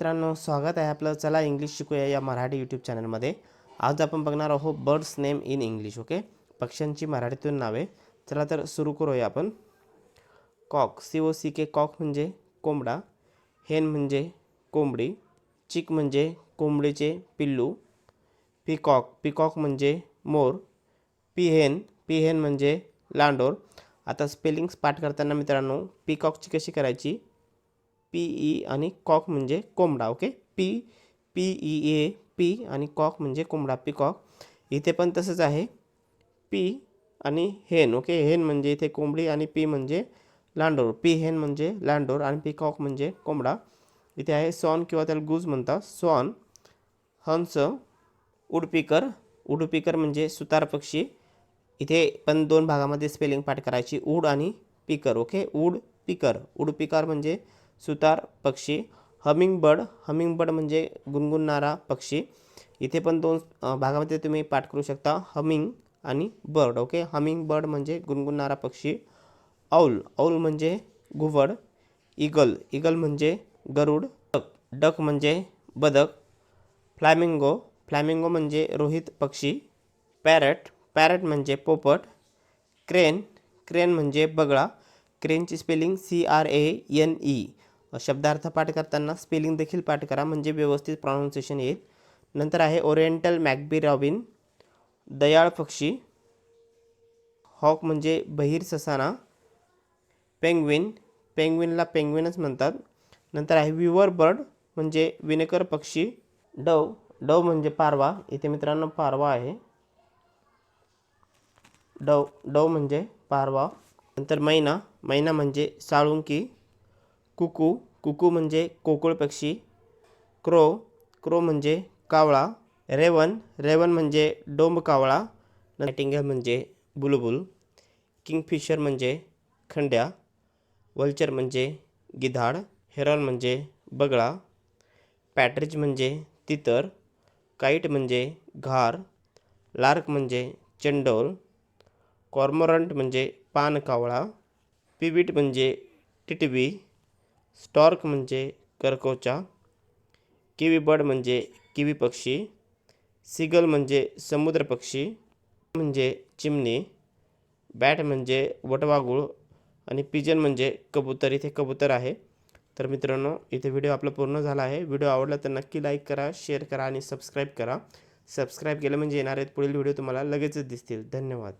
मित्रांनो स्वागत आहे आपलं. चला इंग्लिश शिकूया या मराठी यूट्यूब चॅनलमध्ये आज आपण बघणार आहोत birds name in English okay पक्ष्यांची मराठीतून नावे. चला तर सुरू करूया आपण. Cock C O C K cock म्हणजे कोंबडा हेन म्हणजे कोंबडी चिक म्हणजे कोंबडीचे पिल्लू पिकॉक पिकॉक म्हणजे मोर पिहेन पिहेन म्हणजे लांडोर. आता स्पेलिंग्स पाठ करताना मित्रांनो पिकॉकची कशी करायची? पी ई आणि कॉक म्हणजे कोंबडा okay? P P E A P आणि कॉक म्हणजे कोंबडा पिकॉक. इथे पण तसंच आहे. पी आणि हेन ओके? हेन म्हणजे इथे कोंबडी आणि पी म्हणजे लांडोर. पी हेन म्हणजे लांडोर आणि पिकॉक म्हणजे कोंबडा. इथे आहे सॉन किंवा त्याला गुज म्हणतात. सॉन हंस उडपीकर. उडपीकर म्हणजे सुतार पक्षी. इथे पण दोन भागामध्ये स्पेलिंग पाठ करायची. उड आणि pecker okay? Wood pecker. Woodpecker म्हणजे सुतार पक्षी हमिंग बर्ड हमिंग बर्ड म्हणजे गुणगुणणारा पक्षी. इथे पण दोन भागामध्ये तुम्ही पाठ करू शकता. हमिंग आणि बर्ड ओके? हमिंग बर्ड म्हणजे गुणगुणणारा पक्षी. औल औल म्हणजे घुवड इगल इगल म्हणजे गरुड. डक डक म्हणजे बदक. फ्लॅमिंगो फ्लॅमिंगो म्हणजे रोहित पक्षी. पॅरट पॅरट म्हणजे पोपट. क्रेन क्रेन म्हणजे बगळा. क्रेनची spelling C R A N E. शब्दार्थ पाठ करताना स्पेलिंग देखील पाठ करा म्हणजे व्यवस्थित प्रॉनाऊन्सिएशन येईल. नंतर आहे ओरिएंटल मॅकबी रॉबिन दयाळ पक्षी हॉक म्हणजे बहिर ससाना पेंग्विन पेंग्विनला पेंग्विनच म्हणतात. नंतर आहे विवर बर्ड म्हणजे विनेकर पक्षी डव डव म्हणजे पारवा. इथे मित्रांनो पारवा आहे. डव डव म्हणजे पारवा. नंतर मैना मैना म्हणजे साळुंकी कुकू कुकू म्हणजे कोकुळ पक्षी क्रो क्रो म्हणजे कावळा रेवन रेवन म्हणजे डोंब कावळा नायटिंगेल म्हणजे बुलबुल किंगफिशर म्हणजे खंड्या वल्चर म्हणजे गिधाड हेरॉन म्हणजे बगळा पॅट्रिज म्हणजे तितर काईट म्हणजे घार लार्क म्हणजे चंडोल कॉर्मोरंट म्हणजे पानकावळा पिविट म्हणजे टिटवी स्टॉर्क म्हणजे करकोचा किवी बर्ड म्हणजे किवी पक्षी सिगल म्हणजे समुद्र पक्षी म्हणजे चिमणी बॅट म्हणजे वटवागुळ आणि पिजन म्हणजे कबूतर. इथे कबूतर आहे. तर मित्रांनो इथे व्हिडिओ आपला पूर्ण झाला आहे. व्हिडिओ आवडला तर नक्की लाईक करा शेअर करा आणि सबस्क्राईब करा. सबस्क्राईब केलं म्हणजे येणार आहेत पुढील व्हिडिओ तुम्हाला लगेचच दिसतील. धन्यवाद.